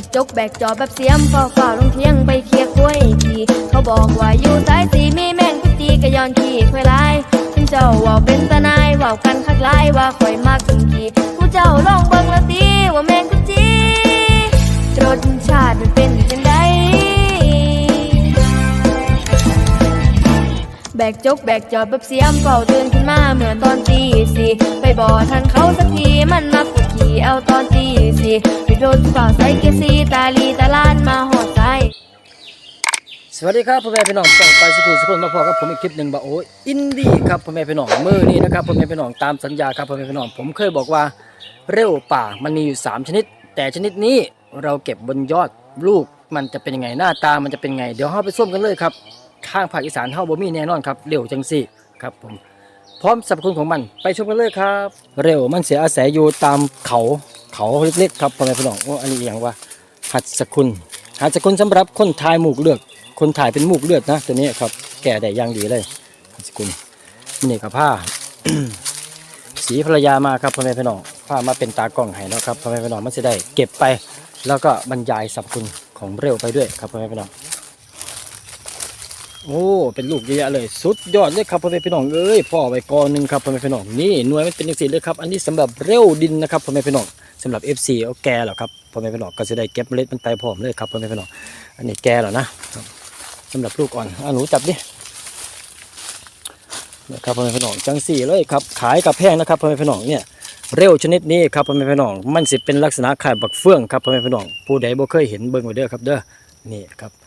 กจกแบกจอแบบเสียมเฝ้าเฝ้าลงเที่ยงไปเคลียร์กล้วยทีเขาบอกว่าอยู่สายสีมีแมงกุจีกะยอนขี้ควายลายถึงเจ้าว่าเป็นตานายว่ากันคักลายว่าข่อยมากถึงทีผู้เจ้าลองเบิ่งและตีว่าแมงกุจีรสชาติมันเป็นจังไดแบกจกแบกจอบแบบเสียมเฝ้าตื่นขึ้นมาเมื่อตอนตีสี่ไปบ่อทันเขาสักทีมันมาปวดขี่ เอาตอนตีสี่ปโดนฝ่าใส่เกซีตาลีตาลานมาหอดใจสวัสดีครับพ่อแม่พี่น้องส่องไปสกุสกุลมาพอกับผมอีกคลิปหนึ่งบ่โอ้ยอินดี้ครับพ่อแม่พี่น้องมือนี้นะครับพ่อแม่พี่น้องตามสัญญาครับพ่อแม่พี่น้องผมเคยบอกว่าเร็วป่ามันมีอยู่ 3 ชนิด แต่ชนิดนี้เราเก็บบนยอดลูกมันจะเป็นยังไงหน้าตามันจะเป็นไง เดี๋ยวเราไปส้มกันเลยครับข้างภาคอีสานเฮาบ่มีแน่นอนครับเร็วจังสี่ครับผม พร้อมสรรพคุณของมัน ไปชมกันเลยครับ เร็วมันเสียอาศัยอยู่ตามเขาเขาเล็กๆครับพ่อแม่พี่น้องโอ้อันนี้อย่างว่าหัดสกุลหัดสกุลสำหรับคนทายหมูกเลือกคนถ่ายเป็นมูกเลือดนะตัวนี้ครับ แก่ได้ย่างดีเลยหัตสกุลนี่กับผ้าสีภรรยามาครับพ่อแม่พี่น้องผ้ามาเป็นตากล้องให้เนาะครับพ่อแม่พี่น้องมันจะได้เก็บไป แล้วก็บรรยายสรรพคุณของเร็วไปด้วยครับพ่อแม่พี่น้อง โอ้เป็นลูกเยอะเลย สุดยอดเลยครับพ่อแม่พี่น้องเอ้ยพ่อไว้กอหนึ่งครับพ่อแม่พี่น้องนี่หน่วยมันเป็นอย่างสีเลยครับอันนี้สำหรับเร็วดินนะครับพ่อแม่พี่น้องสำหรับ FC เอาแก่แล้วครับพ่อแม่พี่น้องก็จะได้เก็บเมล็ดมันไปพร้อมเลยครับพ่อแม่พี่น้องอันนี้แก่แล้วนะสำหรับลูกอ่อนอะหนูจับดินะครับพ่อแม่พี่น้องจังสี่เลยครับขายกับแพงนะครับพ่อแม่พี่น้องเนี่ยเร็วชนิดนี้ครับพ่อแม่พี่น้องมันสิเป็นลักษณะคล้ายบักเฟืองครับพ่อแม่พี่น้องผู้ใดบ่เคยเห็นเบิ่งไว้เด้อครับเด้อนี่ครับ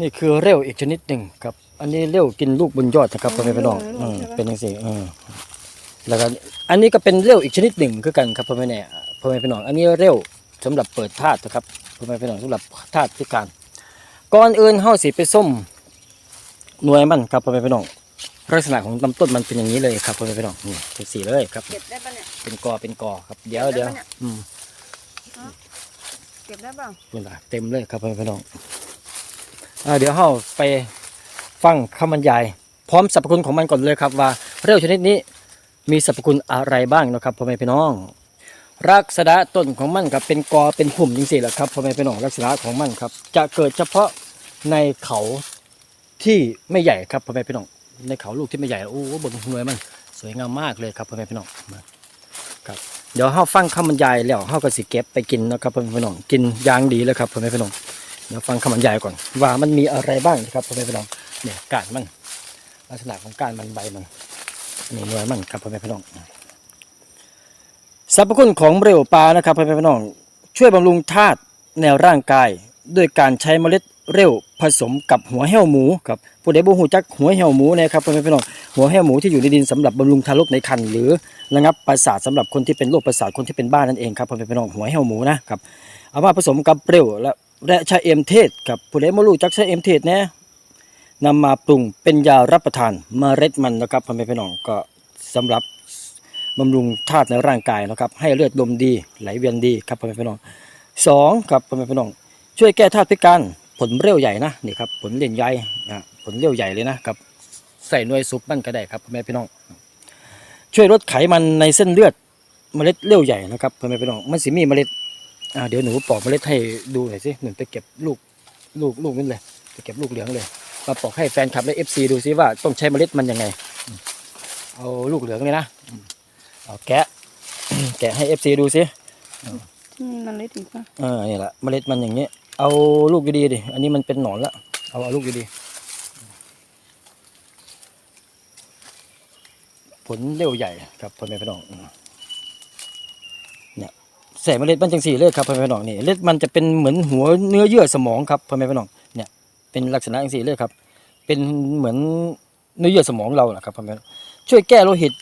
นี่คือเร็วอีกชนิดหนึ่งครับ อันนี้เร็วกินลูกบนยอดนะครับพ่อแม่พี่น้องอืมเป็นจังสี่อืมแล้วก็อันนี้ก็เป็นเร็วอีกชนิดหนึ่งคือกันครับพ่อแม่เนี่ยพ่อแม่พี่น้องอันนี้เร็วสำหรับเปิดธาตุนะครับพ่อแม่พี่น้องสำหรับธาตุพิการก่อนอื่นเฮาสิไปส้มหน่วยมันครับพ่อแม่พี่น้องลักษณะของลำต้นมันเป็นอย่างนี้เลยครับพ่อแม่พี่น้องนี่เป็นสีเลยครับ เก็บได้ปะเนี่ยเป็นกอเป็นกอครับเดี๋ยวเดี๋ยวอืมเก็บได้เปล่านี่ละเต็มเลยครับพ่อแม่พี่น้องอ่า เดี๋ยวเฮาไปฟังคำบรรยาย พร้อมสรรพคุณของมันก่อนเลยครับว่าเร็วชนิดนี้มีสรรพคุณอะไรบ้างนะครับพ่อแม่พี่น้องลักษณะต้นของมันครับเป็นกอเป็นหุ่มจริงๆแหละครับพ่อแม่พี่น้องลักษณะของมันครับ จะเกิดเฉพาะในเขาที่ไม่ใหญ่ครับพ่อแม่พี่น้องในเขาลูกที่ไม่ใหญ่โอ้โหบนหัวมันสวยงามมากเลยครับพ่อแม่พี่น้องครับเดี๋ยวเฮาฟังคำบรรยายแล้วเฮาก็สิเก็บไปกินนะครับพ่อแม่พี่น้องกินอย่างดีเลยครับพ่อแม่พี่น้อง เดี๋ยวฟังคำบรรยายก่อน ว่ามันมีอะไรบ้างนะครับพ่อแม่พี่น้องเนี่ยกานมันลักษณะของกานมันใบมันนี่หน่วยมันครับพ่อแม่พี่น้องสรรพคุณของเร็วปลานะครับพ่อแม่พี่น้อง ช่วยบำรุงธาตุแนวร่างกายด้วยการใช้เมล็ดเร็วผสมกับหัวแห้วหมูครับผู้ใดบ่ฮู้จักหัวแห้วหมูนะครับพ่อแม่พี่น้องหัวแห้วหมูที่อยู่ในดินสำหรับบำรุงทารกในครรภ์หรือระงับประสาทสำหรับคนที่เป็นโรคประสาทคนที่เป็นบ้านั่นเองครับพ่อแม่พี่น้องหัวแห้วหมูนะครับเอามาผสมกับเร็วและ และชาเอมเทศครับผู้ใดบ่รู้จักชาเอมเทศแนะนำมาปรุงเป็นยารับประทานเมล็ดมันนะครับพ่อแม่พี่น้องก็สำหรับบำรุงธาตุในร่างกายนะครับ ให้เลือดลมดีไหลเวียนดีครับพ่อแม่พี่น้องสองครับพ่อแม่พี่น้อง ช่วยแก้ธาตุพิการผลเร็วใหญ่นะนี่ครับผลเด่นใหญ่นะผลเร็วใหญ่เลยนะครับใส่หน่วยซุปมันก็ได้ครับพ่อแม่พี่น้อง ช่วยลดไขมันในเส้นเลือดเมล็ดเร็วใหญ่นะครับพ่อแม่พี่น้องมันสิมีเมล็ด อ่าเดี๋ยวหนูปอกเมล็ดให้ดูหน่อยสิหนูไปเก็บลูกลูกลูกนี่เลยไปเก็บลูกเหลืองเลย มาปอกให้แฟนคลับและเอฟซีดูซิว่าต้องใช้เมล็ดมันยังไงอืมเอาลูกเหลืองเลยนะเอาแกะ แกะให้เอฟซีดูสิที่มันเล็กถึงป่ะเออนี่แหละเมล็ดมันอย่างเงี้ยเอาลูกดีๆดิอันนี้มันเป็นหนอนละเอาเอาลูกดีๆผลเร็วใหญ่ครับพ่อแม่พี่น้อง เนี่ยใส่เมล็ดมันจังสี่เลยครับพ่อแม่พี่น้องนี่เล็ดมันจะเป็นเหมือนหัวเนื้อเยื่อสมองครับพ่อแม่พี่น้องเนี่ยเป็นลักษณะจังสี่เลยครับ เป็นเหมือนเนื้อเยื่อสมองเราแหละครับพ่อแม่ช่วยแก้โลหิต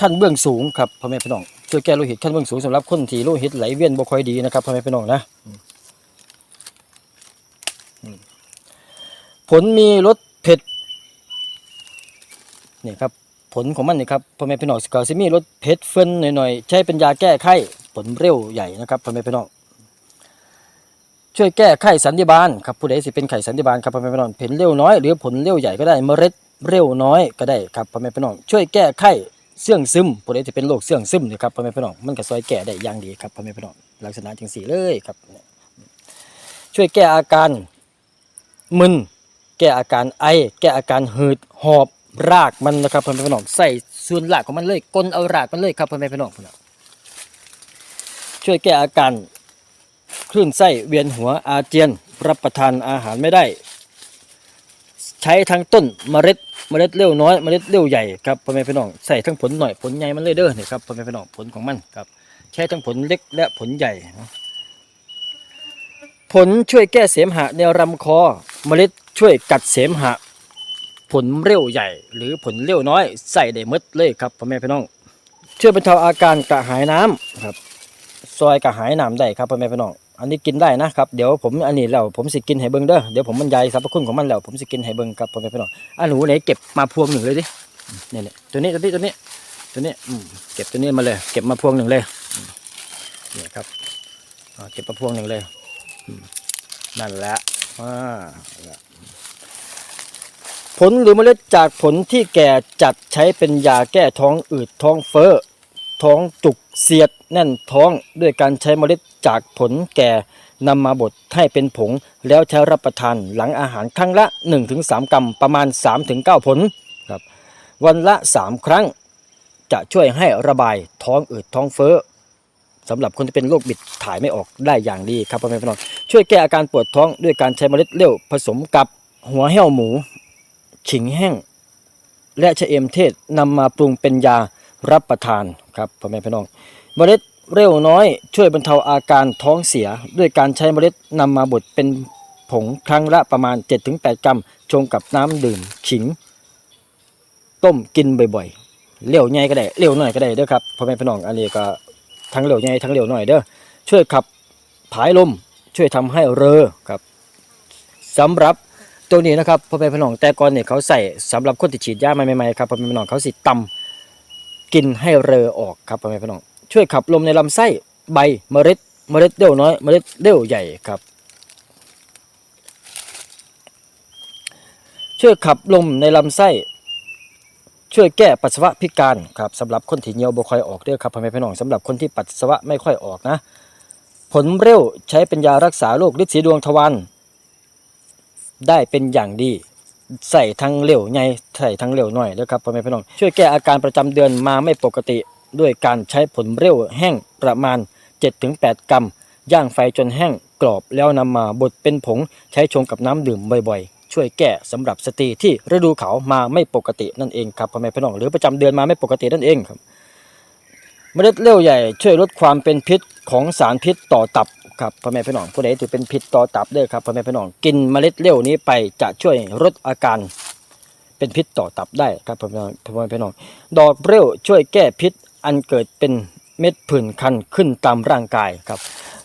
ขั้นเบื้องสูงครับพ่อแม่พี่น้องช่วยแก้โลหิตขั้นเบื้องสูงสำหรับคนที่โลหิตไหลเวียนบ่ค่อยดีนะครับพ่อแม่พี่น้องนะผลมีรสเผ็ดนี่ครับผลของมันนี่ครับพ่อแม่พี่น้องสกาวซิมีรสเผ็ดเฟินหน่อยๆใช้เป็นยาแก้ไข้ ผลเร็วใหญ่นะครับพ่อแม่พี่น้องช่วยแก้ไข้สันนิบาลครับผู้ใดสิเป็นไข้สันนิบาลครับพ่อแม่พี่น้องผลเร็วน้อยหรือผลเร็วใหญ่ก็ได้เมล็ดเร็วน้อยก็ได้ครับพ่อแม่พี่น้องช่วยแก้ไข้เสื่องซึมผู้ใดที่เป็นโรคเสื่องซึมนี่ครับพ่อแม่พี่น้องมันก็ซอยแก้ได้อย่างดีครับพ่อแม่พี่น้องลักษณะจังสี่เลยครับ ช่วยแก้อาการมึนแก้อาการไอ แก้อาการหืดหอบรากมันนะครับพ่อแม่พี่น้องใส่ส่วนรากของมันเลยกลนเอารากมันเลยครับพ่อแม่พี่น้องพุ่นน่ ช่วยแก้อาการคลื่นไส้เวียนหัวอาเจียน รับประทานอาหารไม่ได้ ใช้ทั้งต้นเมล็ดเมล็ดเลี้ยวน้อยเมล็ดเลี้ยวใหญ่ครับพ่อแม่พี่น้องใส่ทั้งผลหน่อยผลใหญ่มันเลยเด้อนี่ครับพ่อแม่พี่น้องผลของมันครับใช้ทั้งผลเล็กและผลใหญ่ ผลช่วยแก้เสมหะในลำคอ เมล็ดช่วยกัดเสมหะ ผลเร็วใหญ่ หรือผลเร็วน้อย ใส่ได้มดเลยครับพ่อแม่พี่น้องช่วยบรรเทาอาการกระหายน้ำครับ ซอยกระหายน้ำได้ครับพ่อแม่พี่น้องอันนี้กินได้นะครับเดี๋ยวผมอันนี้แล้วผมสิกินให้เบิ่งเด้อเดี๋ยวผมบรรยายสรรพคุณของมันแล้วผมสิกินให้เบิ่งครับพ่อแม่พี่น้องอันหนูไหนเก็บมาพวงหนึ่งเลยดิเนี่ยเนี่ยตัวนี้ตัวนี้ตัวนี้ตัวนี้อืมเก็บตัวนี้มาเลย เก็บมาพวงหนึ่งเลยเนี่ยครับเก็บมาพวงหนึ่งเลยนั่นแหละอ่าผลหรือเมล็ดจากผลที่แก่จัดใช้เป็นยาแก้ท้องอืดท้องเฟ้อ ท้องจุกเสียดแน่นท้องด้วยการใช้เมล็ดจากผลแก่นำมาบดให้เป็นผง แล้วใช้รับประทานหลังอาหารครั้งละ 1-3 กรัมประมาณ 3-9 ผลครับวันละ 3 ครั้ง จะช่วยให้ระบายท้องอืดท้องเฟ้อสำหรับคนที่เป็นโรคบิดถ่ายไม่ออกได้อย่างดีครับพ่อแม่พี่น้องช่วยแก้อาการปวดท้องด้วยการใช้เมล็ดเลี้ยวผสมกับหัวแห้วหมู ขิงแห้ง และชะเอมเทศนำมาปรุงเป็นยา รับประทานครับพ่อแม่พี่น้อง เมล็ดเร็วน้อยช่วยบรรเทาอาการท้องเสีย ด้วยการใช้เมล็ดนำมาบดเป็นผงครั้งละประมาณ 7-8 กรัม ชงกับน้ำดื่มขิง ต้มกินบ่อยๆเลี้ยวใหญ่ก็ได้เลี้ยวน้อยก็ได้เด้อครับพ่อแม่พี่น้องอันนี้ก็ทั้งเหลวใหญ่ทั้งเหลวหน่อยเด้อช่วยขับผายลมช่วยทำให้เรอครับสำหรับตัวนี้นะครับพ่อแม่พี่น้องแต่ก่อนเนี่ยเขาใส่สำหรับคนที่ฉีดยาใหม่ๆครับพ่อแม่พี่น้องเขาสิตำ กินให้เรอออกครับพ่อแม่พี่น้อง ช่วยขับลมในลำไส้ใบเมล็ด เมล็ดเดี่ยวน้อย เมล็ดเดี่ยวใหญ่ครับ ช่วยขับลมในลำไส้ ช่วยแก้ปัสสาวะพิการครับสำหรับคนที่เหนียวบ่ค่อยออกเด้อครับพ่อแม่พี่น้องสำหรับคนที่ปัสสาวะไม่ค่อยออกนะ ผลเร็วใช้เป็นยารักษาโรคฤทธิ์สีดวงทวารได้เป็นอย่างดี ใส่ทั้งเร็วใหญ่ใส่ทั้งเร็วหน่อยเด้อครับพ่อแม่พี่น้องช่วยแก้อาการประจำเดือนมาไม่ปกติ ด้วยการใช้ผลเร็วแห้งประมาณ 7-8 กรัม ย่างไฟจนแห้งกรอบแล้วนำมาบดเป็นผงใช้ชงกับน้ำดื่มบ่อยๆ ช่วยแก้สำหรับสตรีที่ฤดูเขามาไม่ปกตินั่นเองครับพ่อแม่พี่น้องหรือประจำเดือนมาไม่ปกตินั่นเองครับเมล็ดเลี้ยวใหญ่ช่วยลดความเป็นพิษของสารพิษต่อตับ ครับพ่อแม่พี่น้องผู้ใดที่เป็นพิษต่อตับเด้อครับพ่อแม่พี่น้องกินเมล็ดเลี้ยวนี้ไปจะช่วยลดอาการเป็นพิษต่อตับได้ครับพ่อแม่พี่น้องพ่อแม่พี่น้องดอกเปรี้ยวช่วยแก้พิษอันเกิดเป็นเม็ดผื่นคันขึ้นตามร่างกายครับ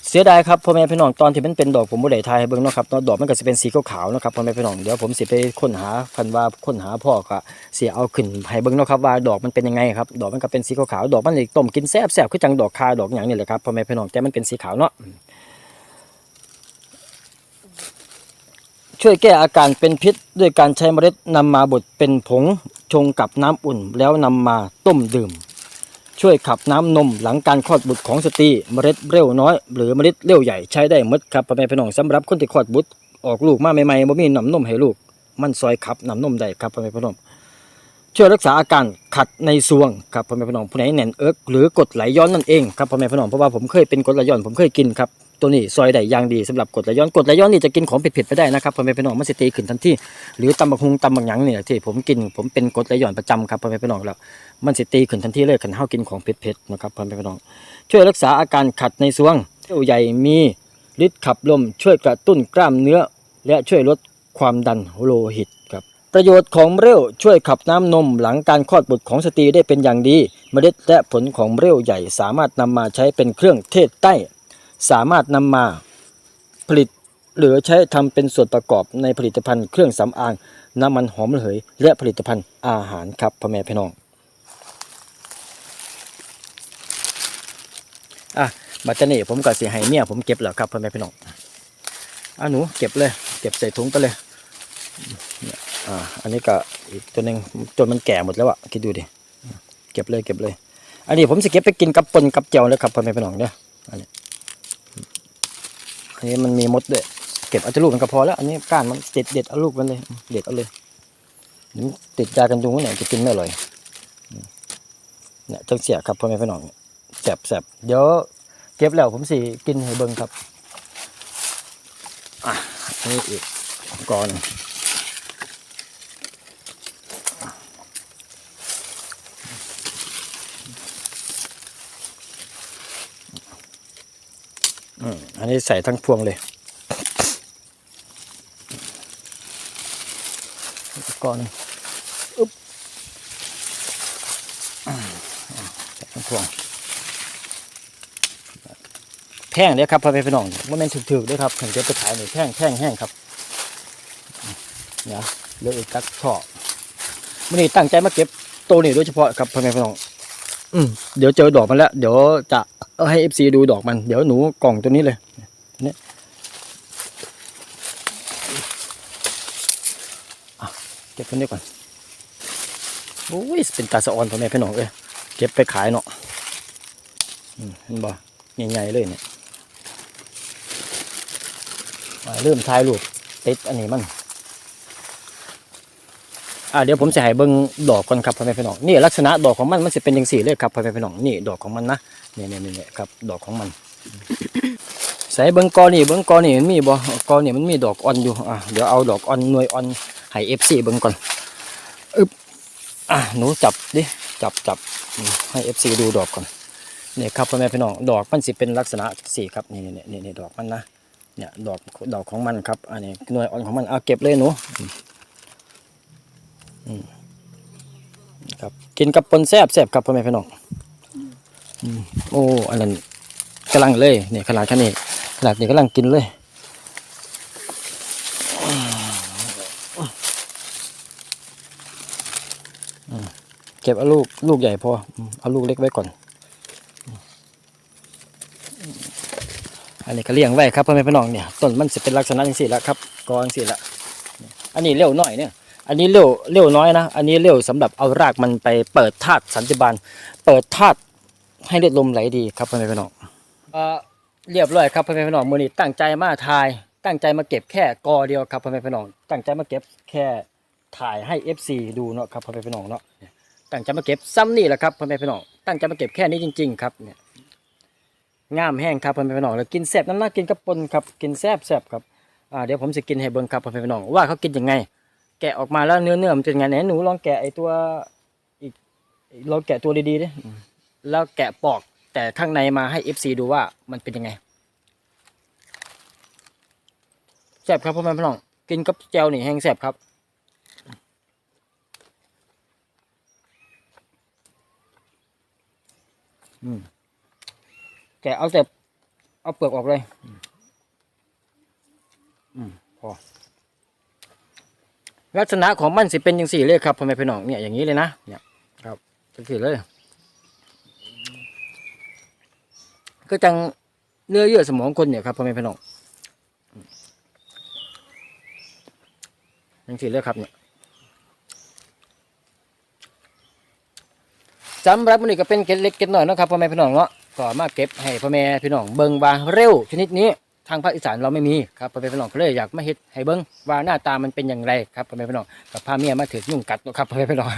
เสียดายครับพ่อแม่พี่น้องตอนที่มันเป็นดอกผมบ่ได้ทายให้เบิ่งเนาะครับเนาะดอกมันก็สิเป็นสีขาวๆนะครับพ่อแม่พี่น้องเดี๋ยวผมสิไปค้นหาคันว่าค้นหาพ่อก็สิเอาขึ้นให้เบิ่งเนาะครับว่าดอกมันเป็นยังไงครับดอกมันก็เป็นสีขาวๆดอกมันนี่ต้มกินแซ่บๆคือจังดอกคาดอกหยังนี่แหละครับพ่อแม่พี่น้องแต่มันเป็นสีขาวเนาะ ช่วยแก้อาการเป็นพิษ ด้วยการใช้เมล็ดนำมาบดเป็นผงชงกับน้ำอุ่นแล้วนำมาต้มดื่ม ช่วยขับน้ำนมหลังการคลอดบุตรของสตรีเมล็ดเร็วน้อยหรือเมล็ดเร็วใหญ่ใช้ได้หมดครับพ่อแม่พี่น้องสำหรับคนที่คลอดบุตรออกลูกมาใหม่ๆบ่มีน้ำนมให้ลูก มันซอยขับน้ำนมได้ครับพ่อแม่พี่น้องช่วยรักษาอาการขัดในซวงครับพ่อแม่พี่น้องผู้ไหนแน่นเอิกหรือกดไหลย้อนนั่นเองครับพ่อแม่พี่น้องเพราะว่าผมเคยเป็นกดไหลย้อนผมเคยกินครับ ตัวนี้ซอยได้อย่างดีสำหรับกดไหลย้อนกดไหลย้อนนี่จะกินของเผ็ดๆไปได้นะครับพ่อแม่พี่น้องมันสตีขึ้นทันทีหรือตำบักฮุงตำบักหยังเนี่ยที่ผมกินผมเป็นกดไหลย้อนประจำครับพ่อแม่พี่น้องแล้วมันสตีขึ้นทันทีเลยขันเฮากินของเผ็ดๆนะครับพ่อแม่พี่น้อง ช่วยรักษาอาการขัดในซวงเที่ยวใหญ่มีฤทธิ์ขับลมช่วยกระตุ้นกล้ามเนื้อ และช่วยลดความดันโลหิตครับประโยชน์ของเร็วช่วยขับน้ำนมหลังการคลอดบุตรของสตรีได้เป็นอย่างดี เมล็ดและผลของเร็วใหญ่สามารถนำมาใช้เป็นเครื่องเทศใต้ สามารถนำมาผลิตหรือใช้ทำเป็นส่วนประกอบในผลิตภัณฑ์เครื่องสำอางน้ำมันหอมระเหย และผลิตภัณฑ์อาหารครับพ่อแม่พี่น้องอะบัตรนี้ผมก็สิให้เมียผมเก็บแล้วครับพ่อแม่พี่น้องอะหนูเก็บเลย เก็บใส่ถุงไปเลยอ่าอันนี้ก็อีกตัวหนึ่งจนมันแก่หมดแล้วอะคิดดูดิเก็บเลยเก็บเลย อันนี้ผมจะเก็บไปกินกับปนกับเจียวเลยครับพ่อแม่พี่น้องเด้ออันนี้ นนี้มันมีมดด้วยเก็บเอาจะลูกมันก็พอแล้ว อันนี้ก้านมันเด็ดเด็ดเอาลูกมันเลย เด็ดเอาเลยเดี๋ยวติดยากันยุงไว้ไหนจะกินไม่อร่อยเนี่ยจังเสียครับพ่อแม่พี่น้องแสบแสบเดี๋ยวเก็บแล้วผมสิกินให้เบิ้งครับ อะนี่อีกก่อน อันนี้ใส่ทั้งพวงเลยก่อนอึ๊บใส่ทั้งพวงแท่งเนี่ยครับพ่อแม่พี่น้องว่าแม่นถึกๆด้วยครับถึงจะไปขายในแท่งแท่งแห้งครับเนี่ยเลืออีกกักช่อวันนี้ตั้งใจมาเก็บตัวนี้โดยเฉพาะครับพ่อแม่พี่น้อง อืมเดี๋ยวเจอดอกมันแล้ว เดี๋ยวจะให้เอฟซีดูดอกมัน เดี๋ยวหนูกล่องตัวนี้เลยนี่เก็บตัวนี้ก่อนโอ้ยเป็นตาสะออนพ่อแม่พี่น้องเอ้ยเก็บไปขายเนาะอืมเห็นบ่ใหญ่ๆเลยเนี่ยเริ่มทายรูปติดอันนี้มัน อ่าเดี๋ยวผมจะให้เบิ่งดอกก่อนครับพ่อแม่พี่น้องนี่ลักษณะดอกของมันมันจะเป็นอย่างสี่เลยครับพ่อแม่พี่น้องนี่ดอกของมันนะนี่นี่นี่ครับดอกของมัน ใส่เบิ่งกอนี่เบิ่งกอนี่มันมีบ่กอนี่มันมีดอกอ่อนอยู่อะเดี๋ยวเอาดอกอ่อนหน่วยอ่อนให้เอฟซีเบิ่งก่อนอึบอะหนูจับดิจับจับให้เอฟซีดูดอกก่อนนี่ครับพ่อแม่พี่น้องดอกมันสิเป็นลักษณะสี่ครับนี่นี่นี่นี่ดอกมันนะเนี่ยดอกดอกของมันครับอันนี้หน่วยอ่อนของมันเอาเก็บเลยหนู ครับกินกับปนแซบแซบครับพ่อแม่พี่น้องอืมโอ้อันนั้นกำลังเลยเนี่ยขนาดแค่นี้ขนาดนี้กำลังกินเลยเก็บเอาลูกลูกใหญ่พอเอาลูกเล็กไว้ก่อน อันนี้ก็เลี้ยงไว้ครับพ่อแม่พี่น้องเนี่ยต้นมันจะเป็นลักษณะอย่างสี่แล้วครับกองสี่ละอันนี้เร็วหน่อยเนี่ย อันนี้เร็วเร็วน้อยนะ อันนี้เร็วสำหรับเอารากมันไปเปิดธาตุสันติบาล เปิดธาตุให้เลือดลมไหลดีครับพ่อแม่พี่น้องเอ่อเรียบร้อยครับพ่อแม่พี่น้องมือนี้ตั้งใจมาถ่าย ตั้งใจมาเก็บแค่กอเดียวครับพ่อแม่พี่น้อง ตั้งใจมาเก็บแค่ถ่ายให้ FC ดูเนาะครับพ่อแม่พี่น้องเนาะ ตั้งใจมาเก็บซ้ำนี่แหละครับพ่อแม่พี่น้อง ตั้งใจมาเก็บแค่นี้จริง ๆ ครับเนี่ยงามแห้งครับพ่อแม่พี่น้องแล้วกินแซ่บน้ำหน้ากินกับปนครับ กินแซ่บแซ่บครับ อ่าเดี๋ยวผมจะกินให้เบิ่งครับพ่อแม่พี่น้องว่าเขากินยังไง แกะออกมาแล้วเนื้อเนื้อมันเป็นไงไหนหนูลองแกะไอตัวอีกลองแกะตัวดีๆดิแล้วแกะปอกแต่ข้างในมาให้ FC ดูว่ามันเป็นยังไงแซ่บครับพ่อแม่พี่น้องกินกับแจวนี่แห้งแซ่บครับอแกะเอาแต่เอาเปลือกออกเลย อืมพอ ลักษณะของมันสิเป็นอย่างสี่เลยครับพ่อแม่พี่น้องเนี่ยอย่างนี้เลยนะเนี่ยครับจังสี่เลยก็จังเนื้อเยื่อสมองคนเนี่ยครับพ่อแม่พี่น้องจังสี่เลยครับเนี่ยสำหรับมันนี้ก็เป็นเก็ดเล็กเก็ดน้อยนะครับพ่อแม่พี่น้องเนาะก็มาเก็บให้พ่อแม่พี่น้องเบิ่งบาเร็วชนิดนี้ ทางภาคอีสานเราไม่มีครับพ่อแม่พี่น้องก็เลยอยากมาเฮ็ดให้เบิ่งว่าหน้าตามันเป็นอย่างไรครับพ่อแม่พี่น้องกับพาเมียมาถือยุ่งกัดครับพ่อแม่พี่น้อง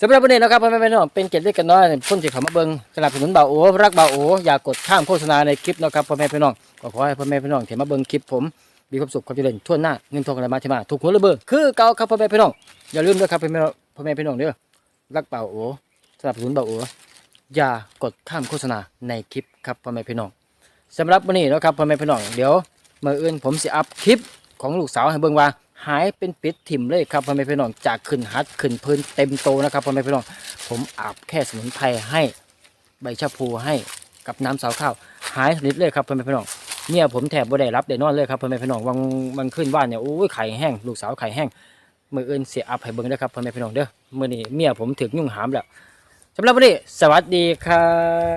สำหรับวันนี้นะครับพ่อแม่พี่น้องเป็นเกียรติเล็กกันน้อยพ้นสิเขามาเบิ่งสนับสนุนเบาโอรักเบาโออย่ากดข้ามโฆษณาในคลิปนะครับพ่อแม่พี่น้องก็ขอให้พ่อแม่พี่น้องที่มาเบิ่งคลิปผมมีความสุขความเจริญทั่วหน้าเงินทองอะไรมาที่มาถูกหัวระเบิดคือเก่าครับพ่อแม่พี่น้องอย่าลืมด้วยครับพ่อแม่พ่อแม่พี่น้องเด้อรักเบาโอสนับสนุนเบาโออย่ากดข้ามโฆษณาในคลิปครับพ่อแม่พี่น้อง สำหรับวันนี้นะครับพ่อแม่พี่น้องเดี๋ยวเมื่ออื่นผมสิอัพคลิปของลูกสาวให้เบิ่งว่าหายเป็นปิดถิ่มเลยครับพ่อแม่พี่น้องจากขึ้นฮัดขึ้นพื้นเต็มโตนะครับพ่อแม่พี่น้องผมอาบแค่สมุนไพรให้ใบชะพูให้กับน้ำสาวข้าวหายสนิทเลยครับพ่อแม่พี่น้องเนี่ยผมแทบบ่ได้รับได้นอนเลยครับพ่อแม่พี่น้องวังวังขึ้นบ้านเนี่ยโอ้ยไข่แห้งลูกสาวไข่แห้งมืออื่นเสียอัพให้เบิ่งเด้อครับพ่อแม่พี่น้องเด้อมื้อนี้เมียผมถึงยุ่งหามแล้วสำหรับวันนี้สวัสดีครับ